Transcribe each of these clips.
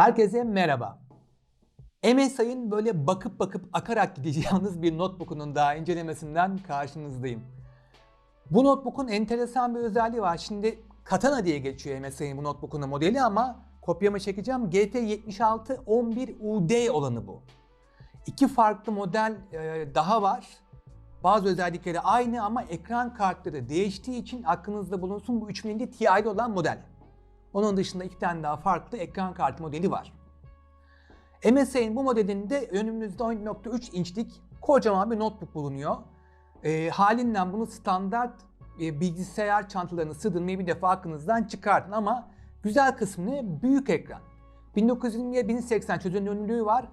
Herkese merhaba. MSI'ın böyle bakıp bakıp akarak gideceğiniz bir notebook'unun daha incelemesinden karşınızdayım. Bu notebook'un enteresan bir özelliği var. Şimdi Katana diye geçiyor MSI'nin bu notebook'unun modeli ama kopyamı çekeceğim. GT7611UD olanı bu. İki farklı model e, daha var. Bazı özellikleri aynı ama ekran kartları değiştiği için aklınızda bulunsun bu 3050 Ti'li olan model. Onun dışında iki tane daha farklı ekran kartı modeli var. MSI'nin bu modelinde önümüzde 10.3 inçlik kocaman bir notebook bulunuyor. E, halinden bunu standart e, bilgisayar çantalarını sığdırmayı bir defa aklınızdan çıkartın ama güzel kısmı ne? Büyük ekran. 1920'ye 1080 çözünürlüğü var.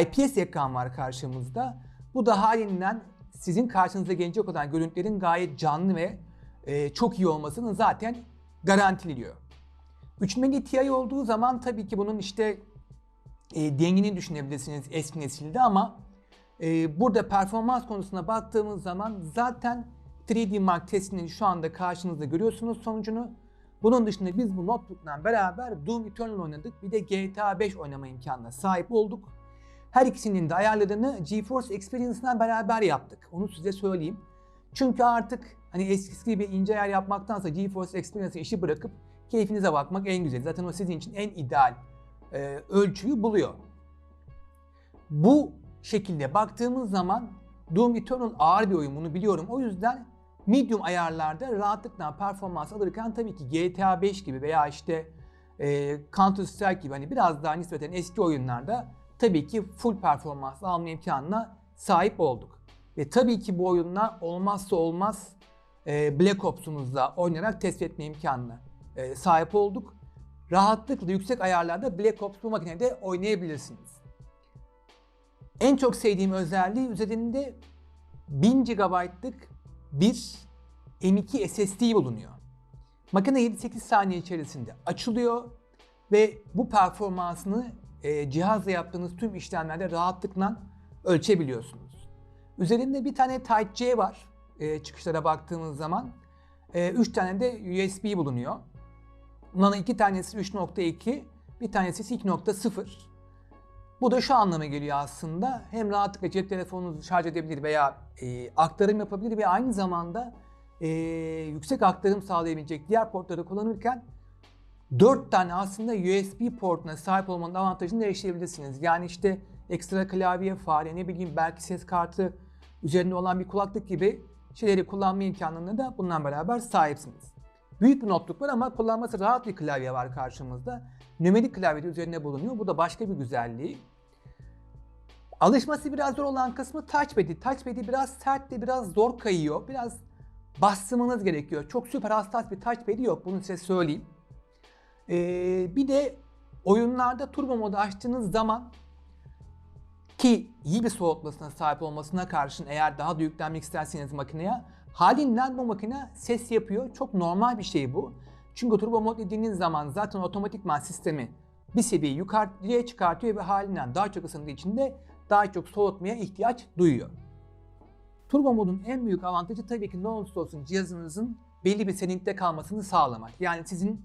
IPS ekran var karşımızda. Bu da halinden sizin karşınıza gelecek olan görüntülerin gayet canlı ve e, çok iyi olmasını zaten garantiliyor. 3050 Ti olduğu zaman tabii ki bunun işte e, dengini düşünebilirsiniz eski nesilde ama e, burada performans konusuna baktığımız zaman zaten 3D Mark testini şu anda karşınızda görüyorsunuz sonucunu. Bunun dışında biz bu notebook'la beraber Doom Eternal oynadık. Bir de GTA 5 oynama imkanına sahip olduk. Her ikisinin de ayarlarını GeForce Experience'la beraber yaptık. Onu size söyleyeyim. Çünkü artık hani eskisi gibi ince ayar yapmaktansa GeForce Experience'ı işi bırakıp keyfinize bakmak en güzel. Zaten o sizin için en ideal e, ölçüyü buluyor. Bu şekilde baktığımız zaman Doom Eternal ağır bir oyun bunu biliyorum. O yüzden medium ayarlarda rahatlıkla performans alırken tabii ki GTA 5 gibi veya işte e, Counter Strike gibi hani biraz daha nispeten eski oyunlarda tabii ki full performans alma imkanına sahip olduk. Ve tabii ki bu oyunla olmazsa olmaz e, Black Ops'umuzla oynayarak test etme imkanına e, sahip olduk. Rahatlıkla yüksek ayarlarda Black Ops bu makinede oynayabilirsiniz. En çok sevdiğim özelliği üzerinde 1000 GB'lık bir M2 SSD bulunuyor. Makine 7-8 saniye içerisinde açılıyor ve bu performansını e, cihazla yaptığınız tüm işlemlerde rahatlıkla ölçebiliyorsunuz. Üzerinde bir tane Type-C var e, çıkışlara baktığımız zaman. 3 tane de USB bulunuyor. Bunların iki tanesi 3.2, bir tanesi ise 2.0. Bu da şu anlama geliyor aslında. Hem rahatlıkla cep telefonunuzu şarj edebilir veya e, aktarım yapabilir ve aynı zamanda e, yüksek aktarım sağlayabilecek diğer portları kullanırken 4 tane aslında USB portuna sahip olmanın avantajını erişebilirsiniz. Yani işte ekstra klavye, fare, ne bileyim belki ses kartı üzerinde olan bir kulaklık gibi şeyleri kullanma imkanına da bundan beraber sahipsiniz. Büyük bir notebook var ama kullanması rahat bir klavye var karşımızda. Nümerik klavye de üzerine bulunuyor. Bu da başka bir güzelliği. Alışması biraz zor olan kısmı touchpad'i. Touchpad'i biraz sert ve biraz zor kayıyor. Biraz bastırmanız gerekiyor. Çok süper hassas bir touchpad'i yok. Bunu size söyleyeyim. Ee, bir de oyunlarda turbo modu açtığınız zaman ki iyi bir soğutmasına sahip olmasına karşın eğer daha da yüklenmek isterseniz makineye halinden bu makine ses yapıyor. Çok normal bir şey bu. Çünkü turbo mod dediğiniz zaman zaten otomatikman sistemi bir seviye yukarıya çıkartıyor ve halinden daha çok ısındığı için de daha çok soğutmaya ihtiyaç duyuyor. Turbo modun en büyük avantajı tabii ki ne olursa olsun cihazınızın belli bir serinlikte kalmasını sağlamak. Yani sizin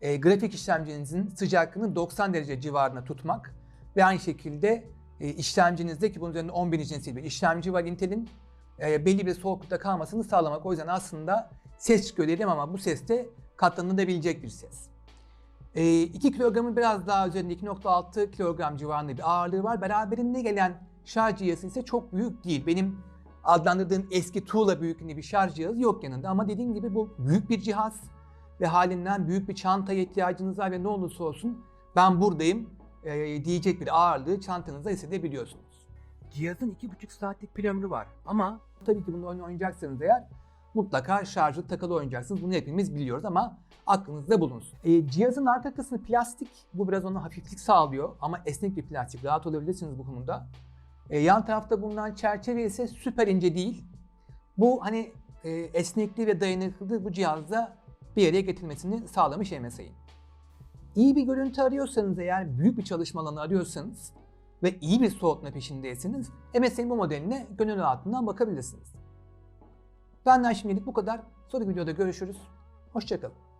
e, grafik işlemcinizin sıcaklığını 90 derece civarında tutmak ve aynı şekilde e, işlemcinizde bunun üzerinde 11. nesil bir işlemci var Intel'in e, belli bir soğuklukta kalmasını sağlamak. O yüzden aslında ses çıkıyor dedim ama bu ses de katlanılabilecek bir ses. E, 2 kilogramın biraz daha üzerinde 2.6 kilogram civarında bir ağırlığı var. Beraberinde gelen şarj cihazı ise çok büyük değil. Benim adlandırdığım eski tuğla büyüklüğünde bir şarj cihazı yok yanında. Ama dediğim gibi bu büyük bir cihaz ve halinden büyük bir çantaya ihtiyacınız var ve ne olursa olsun ben buradayım e, diyecek bir ağırlığı çantanızda hissedebiliyorsunuz. Cihazın 2,5 saatlik pil ömrü var ama tabii ki bunu oyun oynayacaksanız eğer mutlaka şarjı takılı oynayacaksınız. Bunu hepimiz biliyoruz ama aklınızda bulunsun. E, cihazın arka kısmı plastik. Bu biraz ona hafiflik sağlıyor ama esnek bir plastik. Rahat olabilirsiniz bu konuda. E, yan tarafta bulunan çerçeve ise süper ince değil. Bu hani e, esnekliği ve dayanıklılığı bu cihazda bir yere getirmesini sağlamış MSI'nin. İyi bir görüntü arıyorsanız eğer büyük bir çalışma alanı arıyorsanız ve iyi bir soğutma peşindeyseniz MSI'nin bu modeline gönül rahatlığından bakabilirsiniz. Benden şimdilik bu kadar. Sonraki videoda görüşürüz. Hoşçakalın.